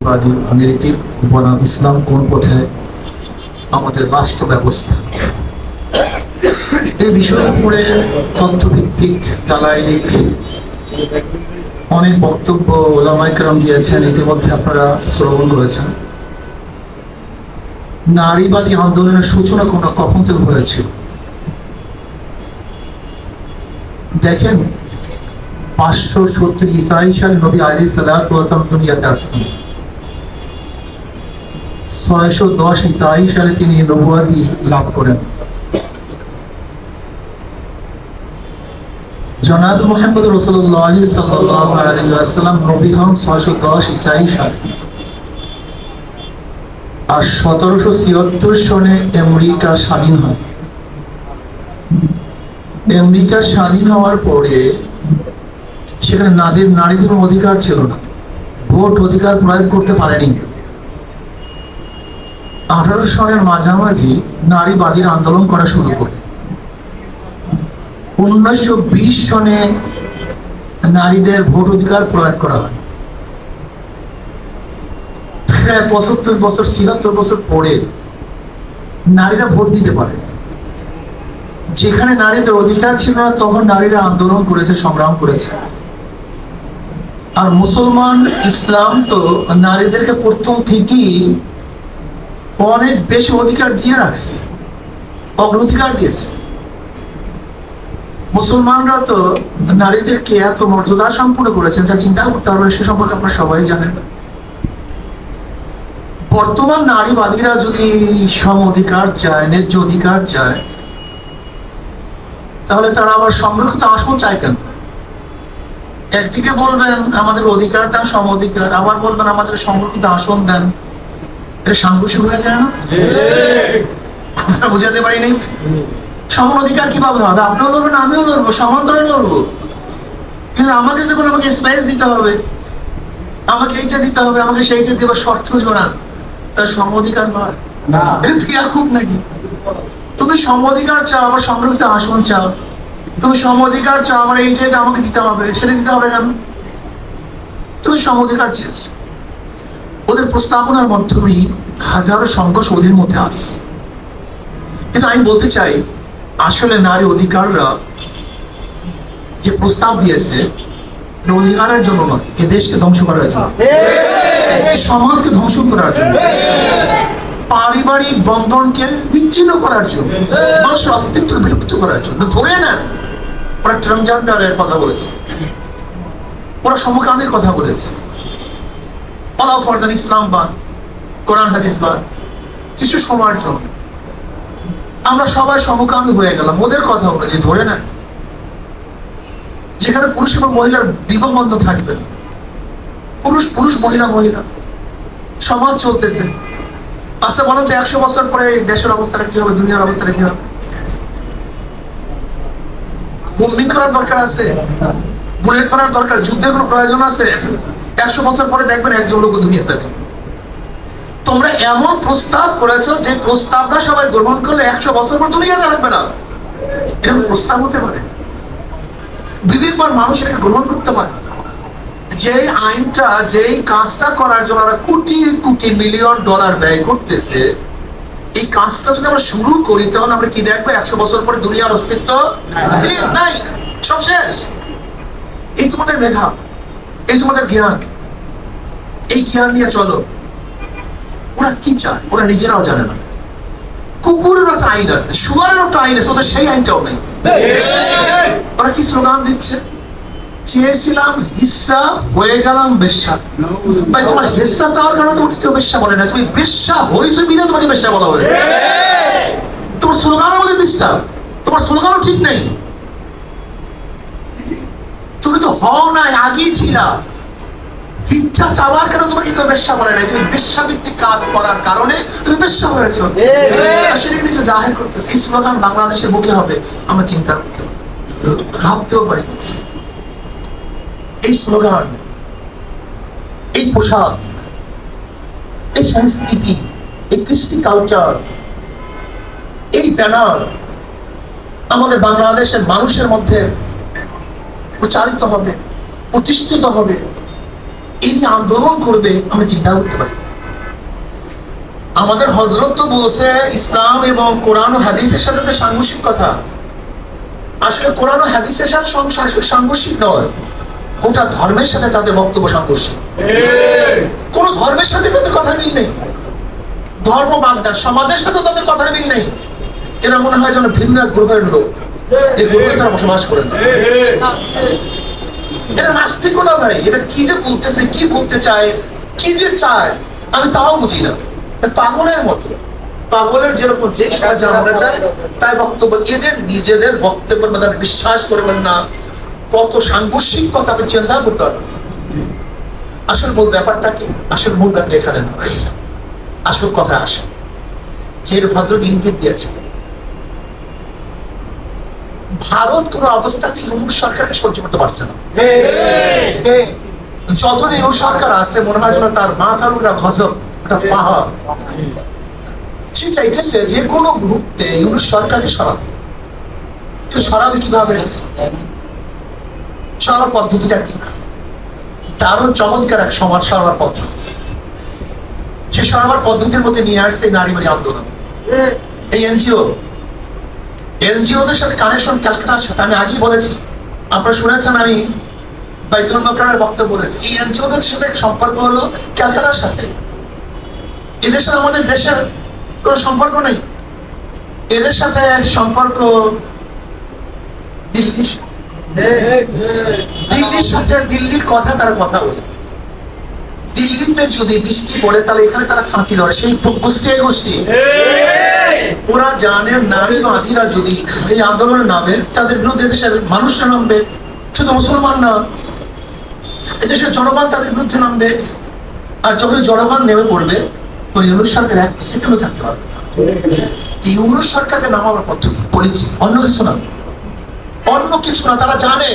বাদী আমেরিকার বনাম ইসলাম কোন পথে আমাদের রাষ্ট্র ব্যবস্থা? এই বিষয়ের উপরে তথ্যভিত্তিক দালাইলিক অনেক বক্তব্য ওলামাইকরাম দিয়েছেন, ইতিমধ্যে আপনারা শ্রবণ করেছেন। নারীবাদী আন্দোলনের সূচনা কোনো কখন থেকে হয়েছিল দেখেন, পাঁচশো সত্তর ইসাই সালে নবী আলী সাল্লাম দুনিয়াতে আসছেন। ছয়শো দশ ইসাই সালে তিনি নবুয়াদি লাভ করেন। জনাব মোহাম্মদ রসুল্লাহ নবী হন ছয়শো দশ ইসাই আর সতেরোশো ছিয়াত্তর সনে আমেরিকা স্বাধীন হয় আমেরিকা স্বাধীন হওয়ার পরে সেখানে নারীর নারীদের অধিকার ছিল না। ভোট অধিকার প্রয়োগ করতে পারেনি। আঠারো সনের মাঝামাঝি নারীবাদীর আন্দোলন করা শুরু করে। উনিশশো বিশ সনে নারীদের ভোট অধিকার প্রয়োগ করা হয়। প্রায় পঁচাত্তর বছর, ছিয়াত্তর বছর পরে নারীরা ভোট দিতে পারে। যেখানে নারীদের অধিকার ছিল না তখন নারীরা আন্দোলন করেছে, সংগ্রাম করেছে। আর মুসলমান ইসলাম তো নারীদেরকে প্রথম থেকেই অনেক বেশি অধিকার দিয়ে রাখছে। অগ্রাধিকার দিয়েছে। মুসলমানরা তো নারীদেরকে এত মর্যাদা সম্পূর্ণ করেছেন, তা চিন্তা করতে হবে, সে সম্পর্কে আপনারা সবাই জানেন। বর্তমান নারীবাদীরা যদি সম অধিকার চায়, ন্যায্য অধিকার চায়, তাহলে তারা আবার সংরক্ষিত আসন চায় কেন? একদিকে বলবেন, আমাদের অধিকার দেন, সম অধিকার। আবার বলবেন, আমাদের সংরক্ষিত আসন দেন। এটা সাংঘর্ষিক হয়ে যায় না? আপনারা বুঝাতে পারি নাই সমান অধিকার কীভাবে হবে? আপনিও লড়বেন আমিও লড়বো সমান্তরে লড়বো। কিন্তু আমাকে যখন আমাকে স্পেস দিতে হবে আমাকে এইটা দিতে হবে আমাকে সেইটা দেবার শর্ত জোড়া তার সম অধিকার নয় খুব নাকি? তুমি সম অধিকার চাও আবার সংরক্ষিত আসন চাও। তুমি সম অধিকার চাও আমার এইটা এটা আমাকে দিতে হবে সেটা দিতে হবে কেন? তুমি সম অধিকার চেয়েছো। ওদের প্রস্তাবনার মাধ্যমেই হাজারো সংঘর্ষ ওদের মধ্যে আস কিন্তু আমি বলতে চাই, আসলে নারী অধিকাররা যে প্রস্তাব দিয়েছে অধিকারের জন্য নয়, এ দেশকে ধ্বংস করার জন্য। সমাজকে ধ্বংস করার জন্য। পারিবারিক বন্ধনকে বিচ্ছিন্ন করার জন্য। মানুষের অস্তিত্ব বিলুপ্ত করার জন্য। ধরে নেন, ওরা ট্রান্সজেন্ডারের কথা বলেছে। ওরা সমকামীর কথা বলেছে। অলাউ ফরদান ইসলাম বাদ কোরআন হাদিস বাদ কিছু সময়ের জন্য। আমরা সবাই সমকামী হয়ে গেলাম। ওদের কথা অনুযায়ী ধরে নেন, যেখানে পুরুষ এবং মহিলার বিবাহ বন্ধন থাকবে না। পুরুষ পুরুষ, মহিলা মহিলা। সমাজ চলতেছে। আচ্ছা বলো তো, একশো বছর পরে দেশের অবস্থাটা কি হবে, দুনিয়ার অবস্থাটা কি হবে? বোম্বিং করার দরকার আছে? বুলেট মারার দরকার, যুদ্ধের কোনো প্রয়োজন আছে? একশো বছর পরে দেখবেন একজন লোক দুনিয়াতে নেই। তোমরা এমন প্রস্তাব করেছ যে প্রস্তাবটা সবাই গ্রহণ করলে একশো বছর পর দুনিয়াতে থাকবে না। এরকম প্রস্তাব হতে পারে? বিবেকবান মানুষ এটাকে গ্রহণ করতে পারে। যে আইনটা যেই কাজটা করার জন্য ওরা কোটি কোটি মিলিয়ন ডলার ব্যয় করতেছে এই কাজটা যদি আমরা শুরু করি তখন আমরা কি দেখব? একশো বছর পরে দুনিয়ার অস্তিত্ব নাই। সব শেষ। এই তোমাদের মেধা। এই তোমাদের জ্ঞান। এই জ্ঞান নিয়ে চলো। ওরা কি চায়? ওরা নিজেরাও জানে না। কুকুরেরও একটা আইন আছে শুয়ারেরও একটা আইন আছে ওদের সেই আইনটাও নেই। ওরা কি স্লোগান দিচ্ছে? চেয়েছিলাম হিস্সা হয়ে গেলাম বেশ্যা। ভাই তোমার হিস্সা চাওয়ার কারণে তোমাকে কেউ বেশ্যা বলে না। তুমি বেশ্যা হয়েছে বিধে তোমাকে বেশ্যা বলা হয়েছে। তোমার স্লোগানের মধ্যে ডিস্টার্ব তোমার স্লোগানও ঠিক নেই। তুমি তো হও নাই আগেই ছিলা। ইচ্ছা চাওয়ার কারণে তোমাকে কেউ বেশ্যা বলে নাই। তুমি বেশ্যাভিত্তিক কাজ করার কারণে তুমি বেশ্যা হয়েছো। সেটাকে নিচে জাহের করতেছে এই স্লোগান বাংলাদেশের বুকে হবে আমরা চিন্তা করতে ভাবতেও পারি এই স্লোগান এই পোশাক এই সংস্কৃতি এই কৃষ্টি কালচার এই ব্যানার আমাদের বাংলাদেশের মানুষের মধ্যে প্রচারিত হবে, প্রতিষ্ঠিত হবে, এই নিয়ে আন্দোলন করবে, আমরা চিন্তা করতে পারি। আমাদের হজরত তো বলছে, ইসলাম এবং কোরআন ও হাদিসের সাথে তো সাংঘর্ষিক কথা। আসলে কোরআন ও হাদিসের সাথে সাংঘর্ষিক নয়, গোটা ধর্মের সাথে তাদের বক্তব্য সাংঘর্ষিক। কোন ধর্মের সাথে তাদের কথা মিল নেই। ধর্ম বাগদা সমাজের সাথে তাদের কথা মিল নেই। এরা মনে হয় যেন ভিন্ন গ্রহের লোক। তারা বসবাস করে না এটা নাস্তিক না ভাই, এটা কি যে বলতেছে, কি বলতে চায়, কি যে চায়, আমি তাও বুঝি না। পাগলের মতো। পাগলের যেরকম যে সময় তাই বক্তব্য এদের নিজেদের বক্তব্যের মধ্যে বিশ্বাস করবেন না। কত সাংঘর্ষিক কথা আপনি চিন্তা করতে পারবেন। আসল মূল ব্যাপারটা কি? আসল মূল ব্যাপার এখানে নয়। আসল কথা আসে। যে হজরত ইঙ্গিত দিয়েছে ভারত কোন অবস্থাতেই ইউনুস সরকারকে সহ্য করতে পারছে না। যতদিন ইউনুস সরকার আছে, মনে হয় যেন তার মাথার উপরে একটা পাহাড়। সে চাইতেছে যে কোনো মুহূর্তে সরকারকে সরাবে। তো সরাবে কীভাবে? সরাবার পদ্ধতিটা কি? দারুণ চমৎকার এক সমাজ সরাবার পদ্ধতি। সে সরাবার পদ্ধতির মধ্যে নিয়ে আসছে এই নারীবাড়ি আন্দোলন। এই এনজিও। এনজিওদের সাথে কানেকশন ক্যালকাটার সাথে, আমি আগেই বলেছি। আপনারা শুনেছেন আমি বাইতুল বক্তব্য বলেছি। এই এনজিওদের সাথে সম্পর্ক হলো ক্যালকাটার সাথে। এদের সাথে আমাদের দেশের কোনো সম্পর্ক নেই। এদের সাথে সম্পর্ক দিল্লির দিল্লির সাথে দিল্লির কথা তারা কথা বলে। দিল্লিতে যদি বৃষ্টি পড়ে, তাহলে এখানে তারা ছাঁচি ধরে। সেই গোষ্ঠী গোষ্ঠী। জানে নারী মাঝিরা যদি এই আন্দোলনে নামে তাদের বিরুদ্ধে দেশের মানুষরা নামবে, শুধু মুসলমান না এদেশের জনগণ তাদের বিরুদ্ধে নামবে, আর যখন জনগণ নেমে পড়বে ওই সরকার এক সেকেন্ডও থাকতে পারবে ইউনুস সরকারকে নামাবার পদ্ধতি বলেছি অন্য কিছু না। অন্য কিছু না, তারা জানে,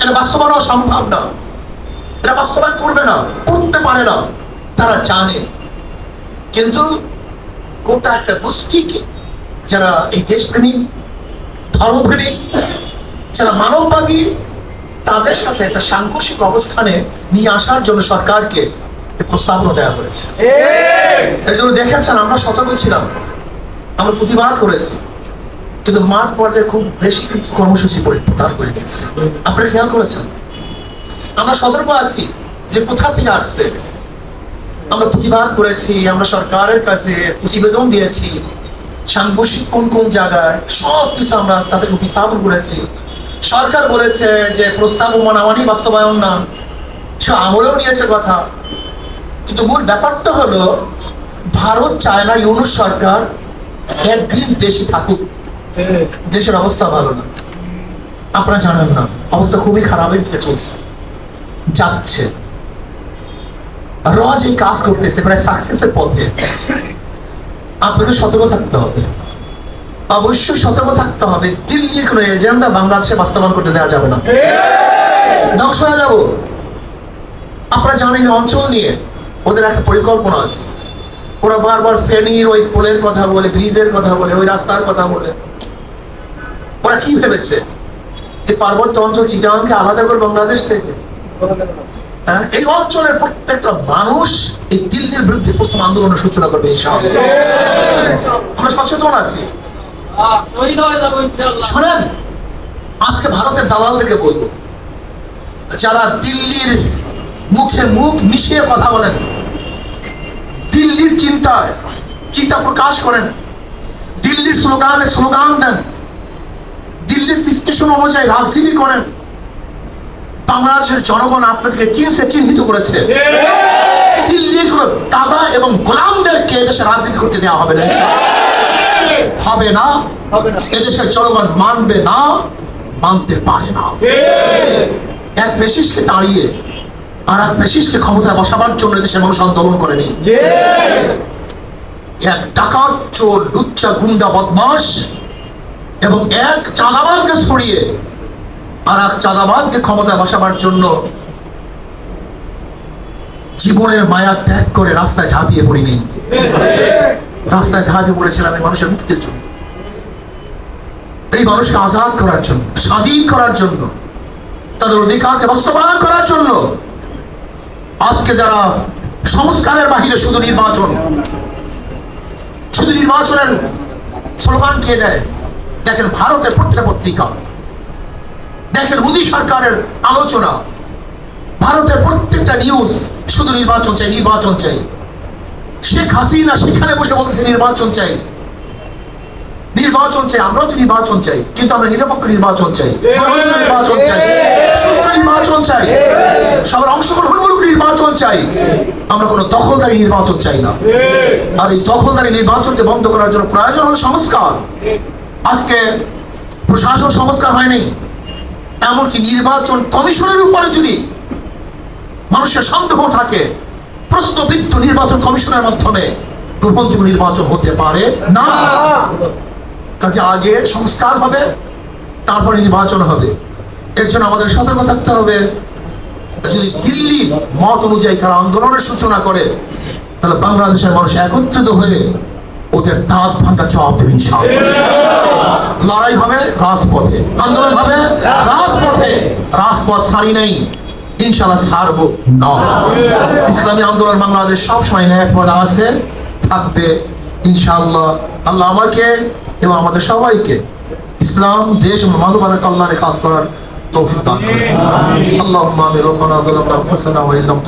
এটা বাস্তবায়ন সম্ভব না। এটা বাস্তবায়ন করবে না, করতে পারে না, তারা জানে। কিন্তু গোটা একটা গোষ্ঠীকে যারা এই দেশপ্রেমী ধর্মপ্রেমী যারা মানববাদী তাদের সাথে একটা সাংঘর্ষিক অবস্থানে নিয়ে আসার জন্য সরকারকে প্রস্তাবনা দেওয়া হয়েছে। এর জন্য দেখেছেন আমরা সতর্ক ছিলাম। আমরা প্রতিবাদ করেছি। কিন্তু মাঠ পর্যায়ে খুব বেশি কিন্তু কর্মসূচি পরি- প্রদান করে নিয়েছে আপনারা খেয়াল করেছেন? আমরা সতর্ক আছি যে কোথা থেকে আসছে। আমরা প্রতিবাদ করেছি আমরা সরকারের কাছে প্রতিবেদন দিয়েছি। সাংঘর্ষিক কোন কোন জায়গায় সব কিছু আমরা তাদের উপস্থাপন করেছি। সরকার বলেছে যে প্রস্তাব ও মানামানি বাস্তবায়ন না। সে আমলেও নিয়েছে কথা। কিন্তু মূল ব্যাপারটা হলো, ভারত চায় না সরকার একদিন বেশি থাকুক। দেশের অবস্থা ভালো না। আপনারা জানেন না, অবস্থা খুবই খারাপের দিকে চলছে। যাচ্ছে। রজ এই কাজ করতেছে, প্রায় সাকসেসের পথে। আপনাকে সতর্ক থাকতে হবে। অবশ্যই সতর্ক থাকতে হবে। দিল্লির কোনো এজেন্ডা বাংলাদেশে বাস্তবায়ন করতে দেওয়া যাবে না। ধ্বংস হয়ে যাব। আপনারা জানেন অঞ্চল নিয়ে ওদের একটা পরিকল্পনা আছে। ওরা বারবার ফেনীর ওই পোলের কথা বলে, ব্রিজের কথা বলে, ওই রাস্তার কথা বলে। ওরা কি ভেবেছে? যে পার্বত্য অঞ্চল চিটাংকে আলাদা করে বাংলাদেশ থেকে? এই অঞ্চলের প্রত্যেকটা মানুষ এই দিল্লির বিরুদ্ধে প্রথম আন্দোলনের সূচনা করবে সচেতন হয়ে শোনেন, আজকে ভারতের দালালদেরকে বলব, যারা দিল্লির মুখে মুখ মিশিয়ে কথা বলেন, দিল্লির চিন্তায় চিন্তা প্রকাশ করেন, দিল্লির স্লোগানে স্লোগান দেন, দিল্লির বিশ্লেষণ অনুযায়ী রাজনীতি করেন বাংলাদেশের জনগণ আপনাদেরকে চিনছে চিহ্নিত করেছে। দিল্লির কোনো দাদা এবং গোলামদেরকে এদেশে রাজনীতি করতে দেওয়া হবে না হবে না? এদেশের জনগণ মানবে না মানতে পারে না। এক ফেসিসকে তাড়িয়ে আর এক ফেসিসকে ক্ষমতায় বসাবার জন্য দেশের মানুষ আন্দোলন করেনি। এক ডাকাত চোর লুচ্চা গুন্ডা বদমাস এবং এক চাঁদাবাজকে ছড়িয়ে আর এক চাঁদাবাজকে ক্ষমতায় বসাবার জন্য জীবনের মায়া ত্যাগ করে রাস্তায় ঝাঁপিয়ে পড়িনি। রাস্তায় ঝাঁপিয়ে পড়েছিলাম এই মানুষের মুক্তির জন্য। এই মানুষকে আজাদ করার জন্য, স্বাধীন করার জন্য, তাদের অধিকারকে বাস্তবায়ন করার জন্য আজকে যারা সংস্কারের বাহিরে শুধু নির্বাচন, শুধু নির্বাচনের স্লোগান কে দেয়, দেখেন ভারতের প্রত্যেক পত্রিকা দেখেন মোদী সরকারের আলোচনা। ভারতের প্রত্যেকটা নিউজ শুধু নির্বাচন চাই নির্বাচন চাই। শেখ হাসিনা সেখানে বসে বলছে, নির্বাচন চাই। নির্বাচন চাই, আমরাও তো নির্বাচন চাই, কিন্তু আমরা নিরপেক্ষ নির্বাচন চাই। নির্বাচন চাই, সুষ্ঠু নির্বাচন চাই। সবার অংশগ্রহণমূলক নির্বাচন চাই। আমরা কোনো দখলদারি নির্বাচন চাই না। আর এই দখলদারি নির্বাচনকে বন্ধ করার জন্য প্রয়োজন হল সংস্কার। আজকে প্রশাসন সংস্কার হয়নি এমনকি নির্বাচন কমিশনের উপরে যদি মানুষের সন্দেহ থাকে প্রশ্নবিদ্ধ নির্বাচন কমিশনের মাধ্যমে গ্রহণযোগ্য নির্বাচন হতে পারে না। কাজে আগে সংস্কার হবে তারপরে নির্বাচন হবে। এর জন্য আমাদের সতর্ক থাকতে হবে। যদি দিল্লি মত অনুযায়ী কারা আন্দোলনের সূচনা করে তাহলে বাংলাদেশের মানুষ একত্রিত হয়ে ওদের দাঁত ভাঙা জবাব দেবে লড়াই হবে রাজপথে। আন্দোলন হবে রাজপথে। রাজপথ সারি নেই। ইনশাল্লাহ ছাড়বো ইসলামী আন্দোলন বাংলাদেশ ন্যায় আছে থাকবে ইনশাআল্লাহ। আল্লাহ আমাকে এবং আমাদের সবাইকে ইসলাম, দেশ মানবতার কল্যাণে কাজ করার তৌফিক দান করে আল্লাহ আমি রব্বানা আনফুসানা ওয়া ইল্লাম